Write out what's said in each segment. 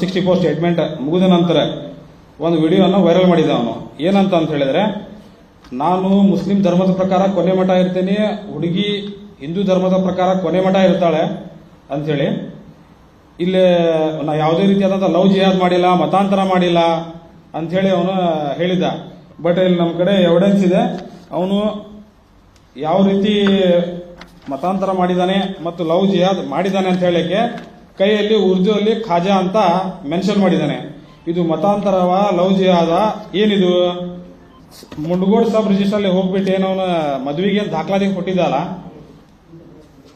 Sixty four statement ಮುಗಿದ ನಂತರ ಒಂದು ವಿಡಿಯೋನ ವೈರಲ್ ಮಾಡಿದ ಅವನು. ಏನಂತ ಅಂತ ಹೇಳಿದ್ರೆ, ನಾನು ಮುಸ್ಲಿಂ ಧರ್ಮದ ಪ್ರಕಾರ ಕೊನೆ ಮಠ ಇರ್ತೀನಿ, ಹುಡುಗಿ ಹಿಂದೂ ಧರ್ಮದ ಪ್ರಕಾರ ಕೊನೆ ಮಠ ಇರ್ತಾಳೆ ಅಂಥೇಳಿ ಇಲ್ಲಿ ನಾ ಯಾವುದೇ ರೀತಿಯಾದಂಥ ಲವ್ ಜಿಹಾದ್ ಮಾಡಿಲ್ಲ, ಮತಾಂತರ ಮಾಡಿಲ್ಲ ಅಂಥೇಳಿ ಅವನು ಹೇಳಿದ. ಬಟ್ ಇಲ್ಲಿ ನಮ್ಮ ಕಡೆ ಎವಿಡೆನ್ಸ್ ಇದೆ, ಅವನು ಯಾವ ರೀತಿ ಮತಾಂತರ ಮಾಡಿದಾನೆ ಮತ್ತು ಲವ್ ಜಿಹಾದ್ ಮಾಡಿದಾನೆ ಅಂತ ಹೇಳಕ್ಕೆ ಕೈಯಲ್ಲಿ ಉರ್ದು ಅಲ್ಲಿ ಖಾಜಾ ಅಂತ ಮೆನ್ಷನ್ ಮಾಡಿದ್ದಾನೆ. ಇದು ಮತಾಂತರವ ಲವ್ ಜಿಹಾದ ಏನಿದು? ಮುಂಡಗೋಡ್ ಸಬ್ ರಿಜಿಸ್ಟರ್ ಅಲ್ಲಿ ಹೋಗ್ಬಿಟ್ಟು ಏನವನ ಮದುವೆಗೆ ಏನ್ ದಾಖಲಾತಿ ಕೊಟ್ಟಿದ್ದಲ್ಲ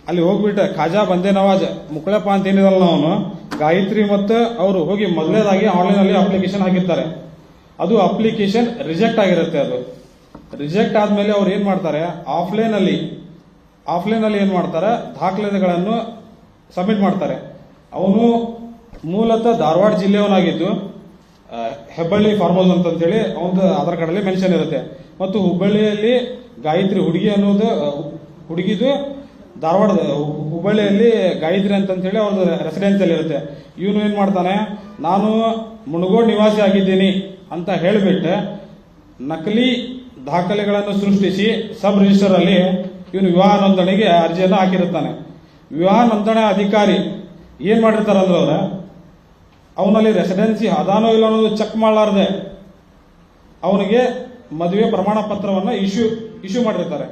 ಅಲ್ಲಿ ಹೋಗ್ಬಿಟ್ಟು ಖಾಜಾ ಬಂದೆ ನವಾಜ್, ಮುಕ್ಳಪ್ಪ ಅಂತ ಏನಿದಲ್ಲ ಅವನು? ಗಾಯತ್ರಿ ಮತ್ತು ಅವರು ಹೋಗಿ ಮೊದಲನೇದಾಗಿ ಆನ್ಲೈನ್ ಅಲ್ಲಿ ಅಪ್ಲಿಕೇಶನ್ ಹಾಕಿರ್ತಾರೆ. ಅದು ಅಪ್ಲಿಕೇಶನ್ ರಿಜೆಕ್ಟ್ ಆಗಿರುತ್ತೆ ಅದು. ರಿಜೆಕ್ಟ್ ಆದ್ಮೇಲೆ ಅವ್ರು ಏನ್ ಮಾಡ್ತಾರೆ? ಆಫ್ಲೈನ್ ಅಲ್ಲಿ ಆಫ್ಲೈನ್ ಅಲ್ಲಿ ಏನ್ ಮಾಡ್ತಾರೆ? ದಾಖಲೆಗಳನ್ನು ಸಬ್ಮಿಟ್ ಮಾಡ್ತಾರೆ. ಅವನು ಮೂಲತಃ ಧಾರವಾಡ ಜಿಲ್ಲೆಯವನಾಗಿದ್ದು ಹೆಬ್ಬಳ್ಳಿ ಹೌಸ್ ಹೇಳಿ ಅವನದು ಆಧಾರ್ ಕಾರ್ಡ್ ಅಲ್ಲಿ ಮೆನ್ಷನ್ ಇರುತ್ತೆ. ಮತ್ತು ಹುಬ್ಬಳ್ಳಿಯಲ್ಲಿ ಗಾಯತ್ರಿ ಹುಡುಗಿ ಅನ್ನೋದು ಹುಡುಗಿದು ಧಾರವಾಡದ ಹುಬ್ಬಳ್ಳಿಯಲ್ಲಿ ಗಾಯತ್ರಿ ಅಂತಂತೇಳಿ ಅವ್ರದ್ದು ರೆಸಿಡೆನ್ಸ್ ಅಲ್ಲಿ ಇರುತ್ತೆ. ಇವನು ಏನ್ ಮಾಡ್ತಾನೆ, ನಾನು ಮುಣಗೋಡ್ ನಿವಾಸಿ ಆಗಿದ್ದೀನಿ ಅಂತ ಹೇಳಿಬಿಟ್ಟು ನಕಲಿ ದಾಖಲೆಗಳನ್ನು ಸೃಷ್ಟಿಸಿ ಸಬ್ ರಿಜಿಸ್ಟರ್ ಅಲ್ಲಿ ಇವನು ವಿವಾಹ ನೋಂದಣಿಗೆ ಅರ್ಜಿಯನ್ನು ಹಾಕಿರುತ್ತಾನೆ. ವಿವಾಹ ನೋಂದಣಿ ಅಧಿಕಾರಿ ಏನ್ ಮಾಡಿರ್ತಾರೆ ಅಂದ್ರೆ ಅವನಲ್ಲಿ ರೆಸಿಡೆನ್ಸಿ ಅದಾನೋ ಇಲ್ಲ ಅನ್ನೋದು ಚೆಕ್ ಮಾಡಲಾರ್ದೆ, ಅವನಿಗೆ ಮದುವೆ ಪ್ರಮಾಣ ಪತ್ರವನ್ನ ಇಶ್ಯೂ ಇಶ್ಯೂ ಮಾಡಿರ್ತಾರೆ.